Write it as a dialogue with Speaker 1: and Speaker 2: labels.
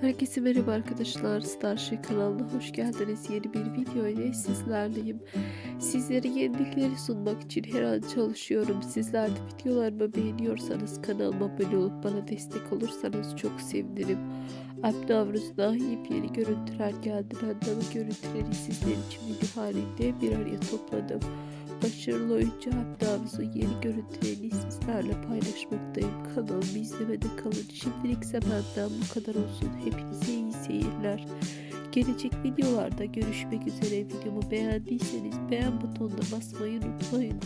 Speaker 1: Herkese merhaba arkadaşlar. Starship kanalına hoş geldiniz. Yeni bir video ile sizlerleyim. Sizlere yenilikleri sunmak için her an çalışıyorum. Sizler de videolarımı beğeniyorsanız kanalıma abone olup bana destek olursanız çok sevinirim. Alp Navruz'da yepyeni görüntüler geldi. Ben de bu görüntüleri sizler için video halinde bir araya topladım. Başarılı oyuncu Alp yeni görüntülerini sizlerle paylaşmaktayım. Kanalımı izlemede kalın. Şimdilik benden bu kadar olsun. Hepinize iyi seyirler. Gelecek videolarda görüşmek üzere. Videomu beğendiyseniz beğen butonuna basmayı unutmayın.